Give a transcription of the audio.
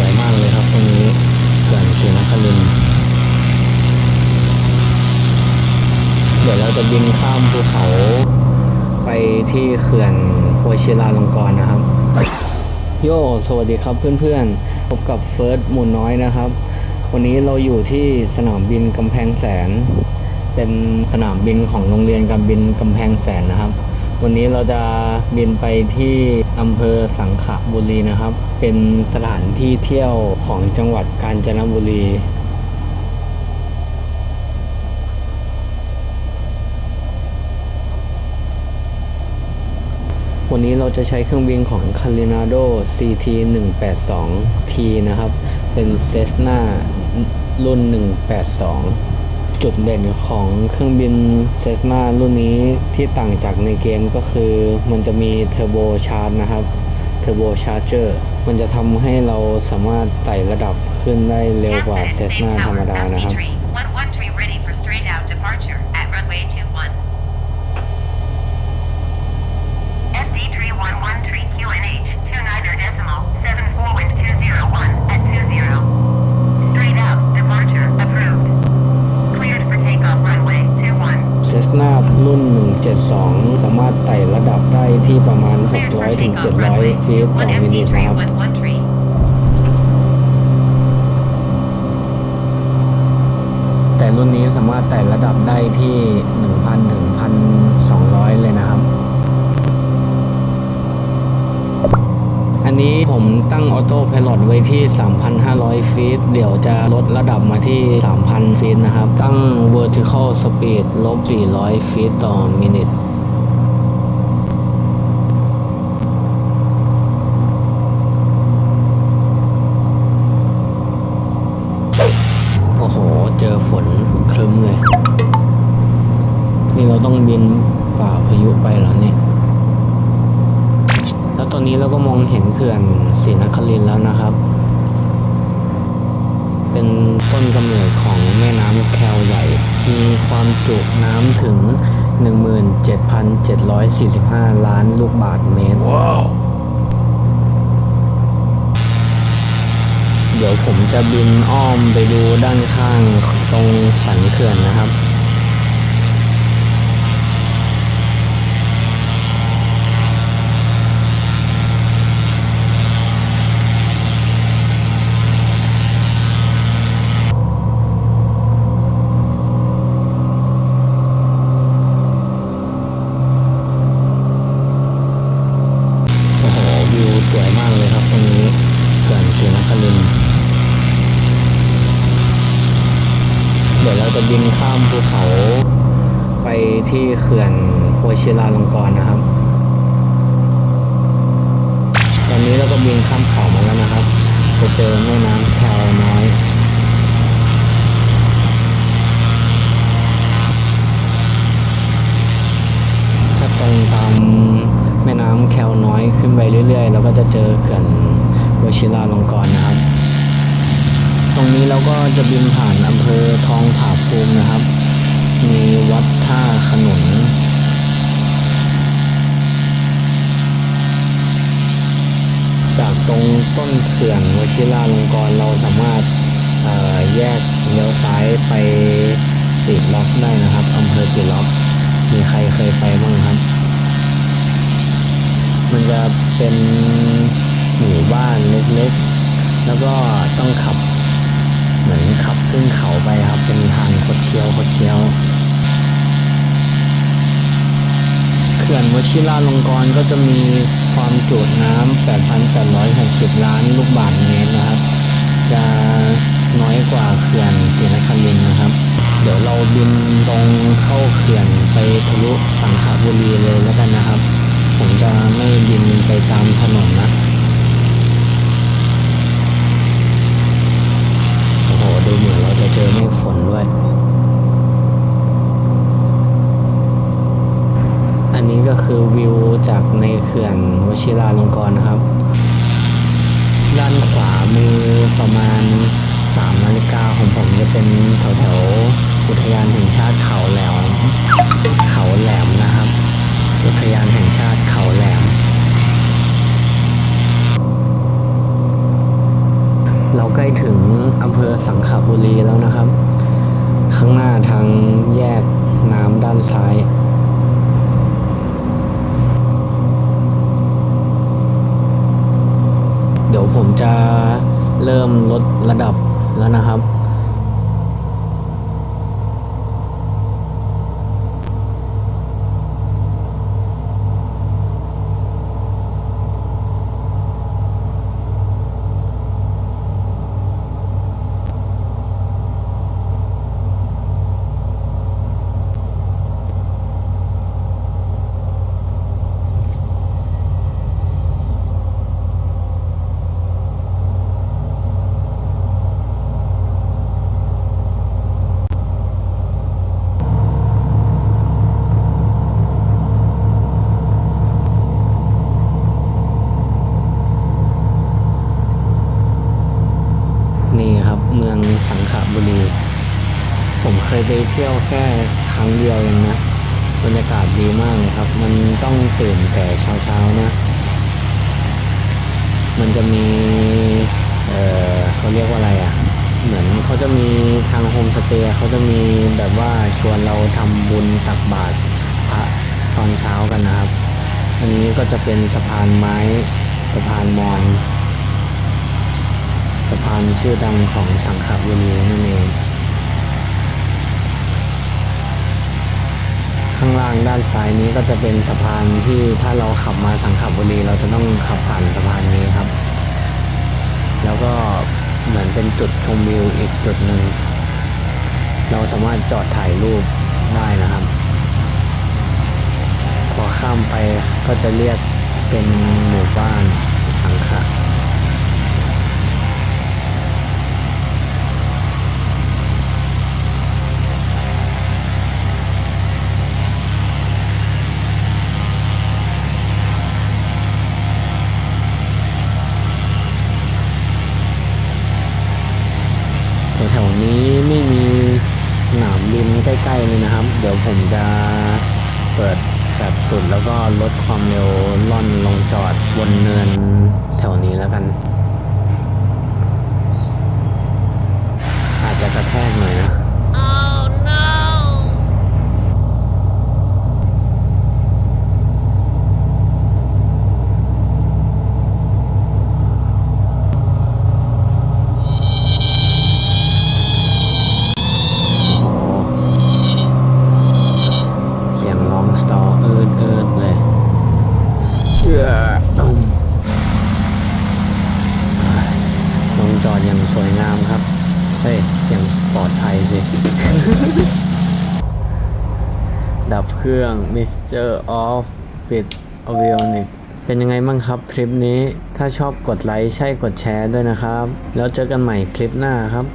วยมากเลยครับตรงนี้เขื่อนศรีนครินเดี๋ยวเราจะบินข้ามภูเขาไปที่เขื่อนโวชิราลงกรณ์นะครับ โยสวัสดีครับเพื่อนๆ พบกับเฟิร์สมูนน้อยนะครับ วันนี้เราอยู่ที่สนามบินกำแพงแสน เป็นสนามบินของโรงเรียนการบินกำแพงแสนนะครับ วันนี้เราจะบินไปที่อำเภอสังขบุรีนะครับ เป็นสถานที่เที่ยวของจังหวัดกาญจนบุรีวันนี้เราจะใช้เครื่องบินของ c a l i n a d o CT 182 T นะครับ เป็นเซสนารุ่น 182 จุดเด่นของเครื่องบินเซสนารุ่นนี้ที่ต่างจากในเกมก็คือ มันจะมีเทอร์โบชาร์จนะครับเทอร์โบชาร์เจอร์มันจะทำให้เราสามารถไต่ระดับขึ้นได้เร็วกว่าเซสนาธรรมดานะครับ 113 ready for straight out departure at runway 21. SC3113 QNH, 2 niner decimal, 7 forward 201 at 20. Straight out departure approved. Cleared for takeoff runway 21. เซสนารุ่น 172 สามารถไต่ระดับได้ ที่ประมาณ 600 ถึง 700ฟีตต่อ21มินินะครับแต่รุ่นนี้สามารถไต่ระดับได้ที่ 1,000 ถึง 1,200 เลยนะครับ อันนี้ผมตั้งออโต้พ i l o t ไว้ที่ 3,500 ฟีต เดี๋ยวจะลดระดับมาที่ 3,000 ฟีตนะครับ ตั้ง vertical speed ลบ 400 ฟีตต่อมินิโอ้โห เจอฝนครึ้มเลย นี่เราต้องบินฝ่าพายุไปเหรอเนี่ย แล้วตอนนี้เราก็มองเห็นเขื่อนศรีนครินทร์แล้วนะครับ เป็นต้นกำเนิดของแม่น้ำแควใหญ่ มีความจุน้ำถึง 17,745 ล้านลูกบาทเมตรเดี๋ยวผมจะบินอ้อมไปดูด้านข้างตรงสันเขื่อนนะครับ โอ้โห วิวสวยมากเลยครับตรงนี้เขื่อนศรีนครินทร์เดี๋ยวเราจะบินข้ามภูเขาไป ที่เขื่อนโวชิราลงกรนะครับ ตอนนี้เราก็บินข้ามเขามาแล้วนะครับจะเจอแม่น้ำแควน้อยถ้าตรงตามแม่น้ำแควน้อยขึ้นไปเรื่อยๆเราก็จะเจอเขื่อนวชิราลงกรนะครับ ตรงนี้เราก็จะบินผ่านอำเภอทองผาภูมินะครับ มีวัดท่าขนุน จากตรงต้นเขื่อนวชิราลงกรเราสามารถเอ่อแยกเลี้ยวซ้ายไปติดล็อกได้นะครับอำเภอติดล็อกมีใครเคยไปบ้างครับ มันจะเป็นหมู่บ้านเล็กๆ แล้วก็ต้องขับ เหมือนขับขึ้นเขาไปครับเป็นทางคดเคี้ยวคดเคี้ยวเขื่อนวชิราลงกรณ์ก็จะมีความจุน้ำ8,860 ล้านลูกบาศก์เมตรนะครับ จะน้อยกว่าเขื่อนศรีนครินทร์นะครับ เดี๋ยวเราบินตรงเข้าเขื่อนไปทะลุสังขบุรีเลยแล้วกันนะครับ ผมจะไม่บินไปตามถนนนะ โอ้โห ดูเหมือนเราจะเจอเมฆฝนด้วย อันนี้ก็คือวิว จากในเขื่อนวชิราลงกรณ์นะครับ ด้านขวามือประมาณ3นาฬิกาของผมจะเป็นแถวแถวๆอุทยานแห่งชาติเขาแหลมเขาแหลมนะครับ อุทยานแห่งชาติเขาแหลม ถึงอำเภอสังขบุรีแล้วนะครับ ข้างหน้าทางแยกน้ำด้านซ้าย เดี๋ยว ผมจะเริ่มลดระดับแล้วนะครับ นี่ครับเมื องสังขบุรี ผมเคยไปเที่ยวแค่ครั้งเดียวเองนะบรรยากาศดีมากเลยครับ มันต้องตื่นแต่เช้าๆนะ มันจะมี เออเขาเรียกว่าอะไรอะ เหมือนเขาจะมีทางโฮมสเตย์เขาจะมีแบบว่าชวนเราทำบุญตักบาตรพระตอนเช้ากันนะครับ อันนี้ก็จะเป็นสะพานไม้สะพานมอญะพานชื่อดังของสังขบุรีนั่นเอง ข้างล่างด้านซ้ายนี้ก็จะเป็นสะพานที่ถ้าเราขับมาสังขบุรีเราจะต้องขับผ่านสะพานนี้ครับ แล้วก็เหมือนเป็นจุดชมวิวอีกจุดหนึ่ง เราสามารถจอดถ่ายรูปได้นะครับ พอข้ามไปก็จะเรียกเป็นหมู่บ้านสังขะ นี้ไม่มีสนามบินใกล้ๆเลยนะครับ เดี๋ยวผมจะเปิดแฟลชสุดแล้วก็ลดความเร็วล่อนลงจอดบนเนินแถวนี้แล้วกัน อาจจะกระแทกหน่อยนะ โอ้โหเสียงร้องสตอเอิดเอิดเลยเอื้อตุ้มลงจอดอย่างสวยงามครับ เฮ้ยอย่างปลอดภัย สิดับเครื่อง mixture off ปิด avionic เป็นยังไงบ้างครับคลิปนี้ ถ้าชอบกดไลค์ใช่กดแชร์ด้วยนะครับ แล้วเจอกันใหม่คลิปหน้าครับ